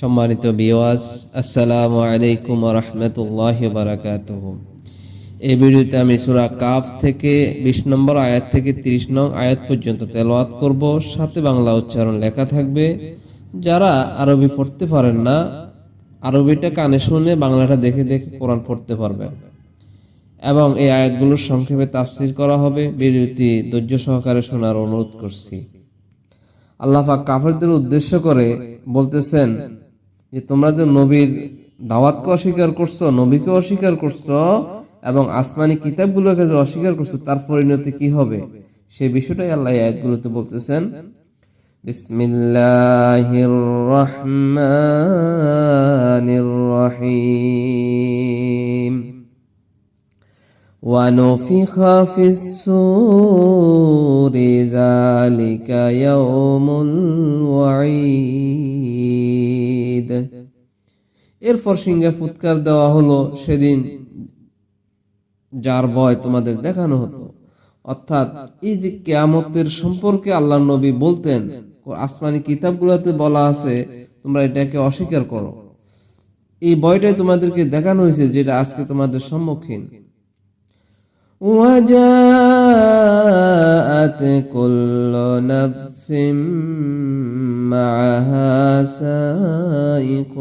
সম্মানিত বিওয়াস আসসালামু আলাইকুম রহমতুল্লাহ বারাকাতুহ। এই ভিডিওতে আমি সুরা কাফ থেকে বিশ নম্বর আয়াত থেকে তিরিশ নং আয়াত পর্যন্ত তেলাওয়াত করব। সাথে বাংলা উচ্চারণ লেখা থাকবে। যারা আরবি পড়তে পারেন না, আরবিটা কানে শুনে বাংলাটা দেখে দেখে কোরআন পড়তে পারবে এবং এই আয়াতগুলোর সংক্ষেপে তাফসির করা হবে। ভিডিওটি ধৈর্য সহকারে শোনার অনুরোধ করছি। আল্লাহ কাফেরদের উদ্দেশ্য করে বলতেছেন যে তোমরা যে নবীর দাওয়াতকে অস্বীকার করছো নবীকে অস্বীকার করছো এবং আসমানি কিতাবগুলোকে যে অস্বীকার করছো তার পরিণতি কি হবে সেই বিষয়টাই আল্লাহ এই আয়াতগুলোতে বলতেছেন বিসমিল্লাহির রহমানির রহিম ونفخ في السور ذلك يوم الوعيد এরপর সিংহে ফুৎকার দেওয়া হলো সেদিন যার ভয় তোমাদের দেখানো হতো অর্থাৎ এই যে কেয়ামতের সম্পর্কে আল্লাহ নবী বলতেন আসমানি কিতাবগুলোতে বলা আছে তোমরা এটাকে অস্বীকার করো এই ভয়টাই তোমাদেরকে দেখানো হয়েছে যেটা আজকে তোমাদের সম্মুখীন وجاءت كل نفس معها سائق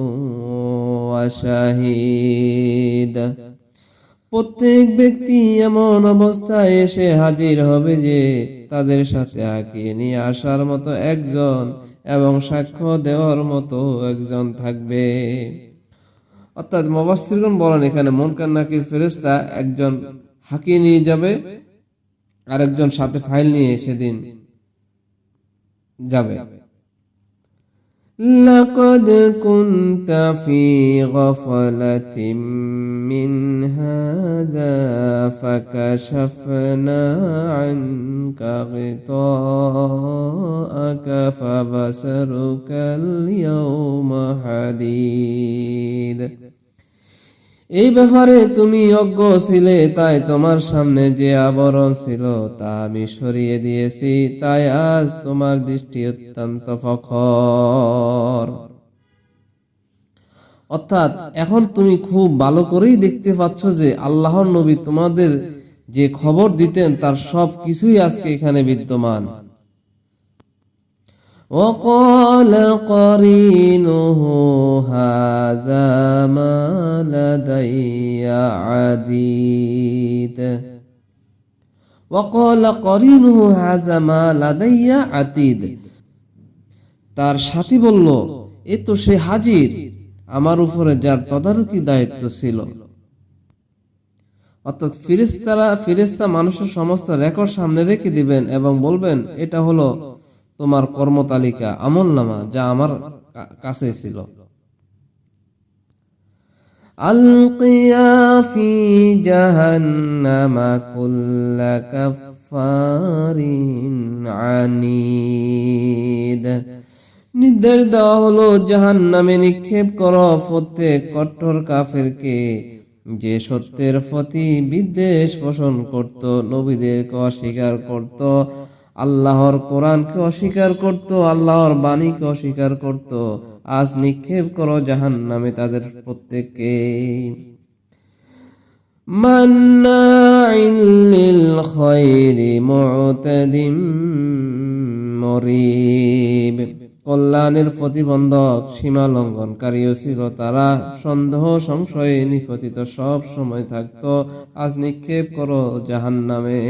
শাহিদ। প্রত্যেক ব্যক্তি এমন অবস্থায় এসে হাজির হবে যে তাদের সাথে আঁকিয়ে নিয়ে আসার মতো একজন এবং সাক্ষ্য দেওয়ার মতো একজন থাকবে। অর্থাৎ মোবাসিরগণ বলেন, এখানে মনকার নাকির ফেরেস্তা একজন হাঁকিয়ে নিয়ে যাবে, আরেকজন সাথে ফাইল নিয়ে সেদিন যাবে। لقد كنت في غفلة من هذا فكشفنا عنك غطاءك فبصرك اليوم حديد এই ব্যাপারে তুমি অজ্ঞ ছিলে তাই তোমার সামনে যে আবরণ ছিল তা আমি সরিয়ে দিয়েছি তাই আজ তোমার দৃষ্টি অত্যন্ত ফখর অর্থাৎ এখন তুমি খুব ভালো করেই দেখতে পাচ্ছ যে আল্লাহর নবী তোমাদের যে খবর দিতেন তার সব কিছুই আজকে এখানে বিদ্যমান وقال قرينه هذا ما لدي عتيد وقال قرينه هذا ما لدي عتيد তার সাথী বলল এ তো সে হাজির আমার উপরে যার তদারকি দায়িত্ব ছিল অর্থাৎ ফিরিস্তারা ফিরিস্তা মানুষের সমস্ত রেকর্ড সামনে রেখে দিবেন এবং বলবেন এটা হলো তোমার কর্মতালিকা আমল নামা যা আমার কাছে ছিল আলকিয়া ফি জাহান্নামা কুল্লা কাফারিন আনিদ নির্দেশ দেওয়া হলো জাহান নামে নিক্ষেপ কর প্রত্যেক কঠোর কাফেরকে। যে সত্যের প্রতি বিদ্বেষ পোষণ করত, নবীদেরকে অস্বীকার করত, আল্লাহর কোরআনকে অস্বীকার করত, আল্লাহর বাণীকে অস্বীকার করত। আজ নিক্ষেপ করো জাহান নামে তাদের প্রত্যেককে। কল্যাণের প্রতিবন্ধক সীমা লঙ্ঘনকারীও ছিল তারা সন্দেহ সংশয়ে নিখতিত সব সময় থাকতো। আজ নিক্ষেপ করো জাহান নামে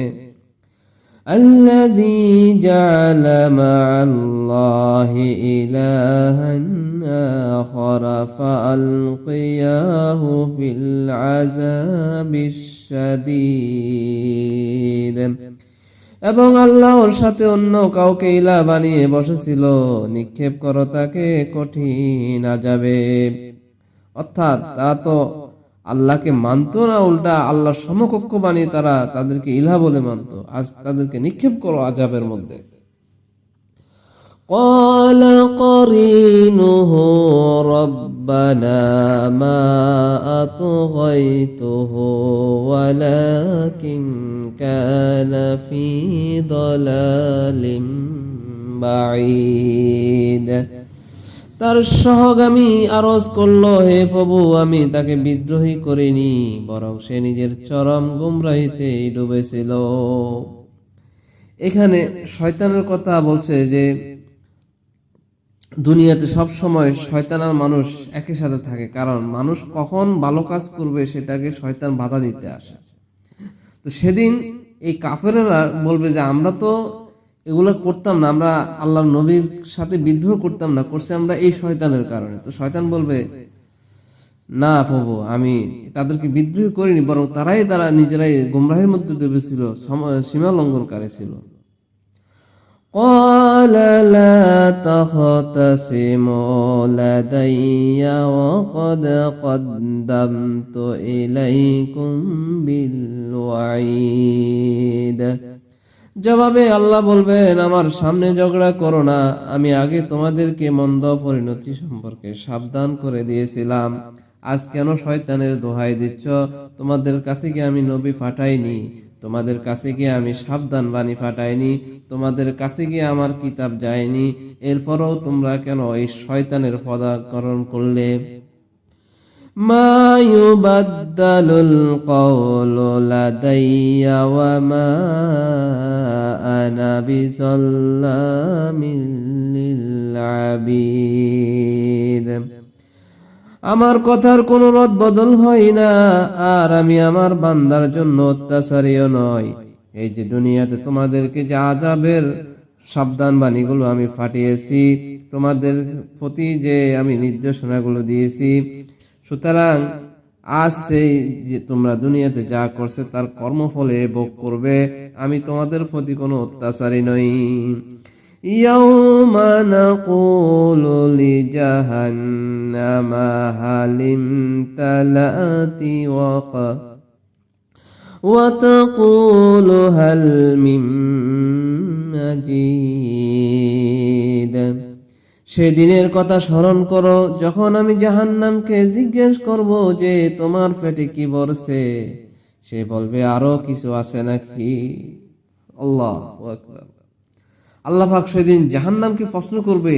الذي جعل مع الله إلها آخر فألقياه في العذاب الشديد এবং আল্লাহর সাথে অন্য কাউকে ইলা বানিয়ে বসেছিল নিক্ষেপ করো তাকে কঠিন আজাবে অর্থাৎ তারা তো আল্লাহকে মানতো না উল্টা আল্লাহর সমকক্ষ বানিয়ে তারা তাদেরকে ইলাহ বলে মানতো আজ তাদেরকে নিক্ষেপ করো আজাবের মধ্যে قال قرينه ربنا ما أطغيته ولكن كان في ضلال بعيد তার সহগামী আরজ করল, হে প্রভু, আমি তাকে বিদ্রোহী করিনি, বরং সে নিজের চরম গুমরাহিতে ডুবেছিল। এখানে শয়তানের কথা বলছে যে, দুনিয়াতে সব সময় শয়তান আর মানুষ একই সাথে থাকে, কারণ মানুষ কখন ভালো কাজ করবে সেটাকে শয়তান বাধা দিতে আসে। তো সেদিন এই কাফেরেরা বলবে যে, আমরা তো এগুলো করতাম না আমরা আল্লাহ নবীর সাথে বিদ্রোহ করতাম না করছে আমরা এই শয়তানের কারণে তো শয়তান বলবে না প্রভু আমি তাদেরকে বিদ্রোহ করিনি বরং তারাই তারা নিজেরাই গুমরাহের মধ্যে ডুবেছিল সম- সীমা লঙ্ঘনকারী ছিল قال لا تختصموا لدي وقد قدمت إليكم بالوعيد জবাবে আল্লাহ বলবেন, আমার সামনে ঝগড়া করো না। আমি আগে তোমাদেরকে মন্দ পরিণতি সম্পর্কে সাবধান করে দিয়েছিলাম। আজ কেন শয়তানের দোহাই দিচ্ছ? তোমাদের কাছে কি আমি নবী ফাটাইনি? তোমাদের কাছে গিয়ে আমি সাবধান বাণী ফাটাইনি? তোমাদের কাছে গিয়ে আমার কিতাব যায়নি? এরপরও তোমরা কেন এই শয়তানের পদাকরণ করলে? ما يبدل القول لدي وما أنا بظلام للعبيد আমার কথার কোনো রদ বদল হয় না আর আমি আমার বান্দার জন্য অত্যাচারীও নয় এই যে দুনিয়াতে তোমাদেরকে যে আজাবের সাবধান বাণীগুলো আমি ফাটিয়েছি তোমাদের প্রতি যে আমি নির্দেশনাগুলো দিয়েছি সুতরাং আজ সেই যে তোমরা দুনিয়াতে যা করছে তার কর্মফলে ভোগ করবে আমি তোমাদের প্রতি কোনো অত্যাচারী নই يوم نقول لجهنم هل امتلأت وق وتقول هل من مجيد সেদিনের কথা স্মরণ করো, যখন আমি জাহান্নামকে জিজ্ঞেস করব যে, তোমার পেটে কি ভরছে? সে বলবে, আরও কিছু আছে নাকি? আল্লাহ আল্লাহ পাক সেদিন জাহান্নামকে প্রশ্ন করবে,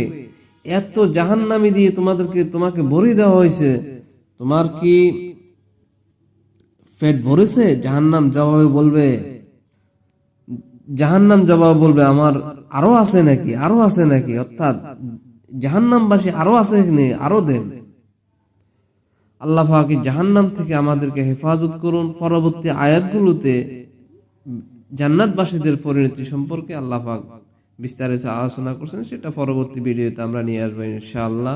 এত জাহান্নামি দিয়ে তোমাদেরকে, তোমাকে ভরি দেওয়া হয়েছে, তোমার কি পেট ভরেছে? জাহান্নাম জবাবে বলবে, জাহান্নাম জবাব বলবে, আমার আরও আছে নাকি, আরও আছে নাকি? অর্থাৎ জাহান্নামবাসী আরও আছে এখানে, আরও দেন। আল্লাহ জাহান্নাম থেকে আমাদেরকে হেফাজত করুন। পরবর্তী আয়াতগুলোতে জান্নাতবাসীদের পরিণতি সম্পর্কে আল্লাহ বিস্তারিত আলোচনা করছেন, সেটা পরবর্তী ভিডিওতে আমরা নিয়ে আসব ইনশাআল্লাহ।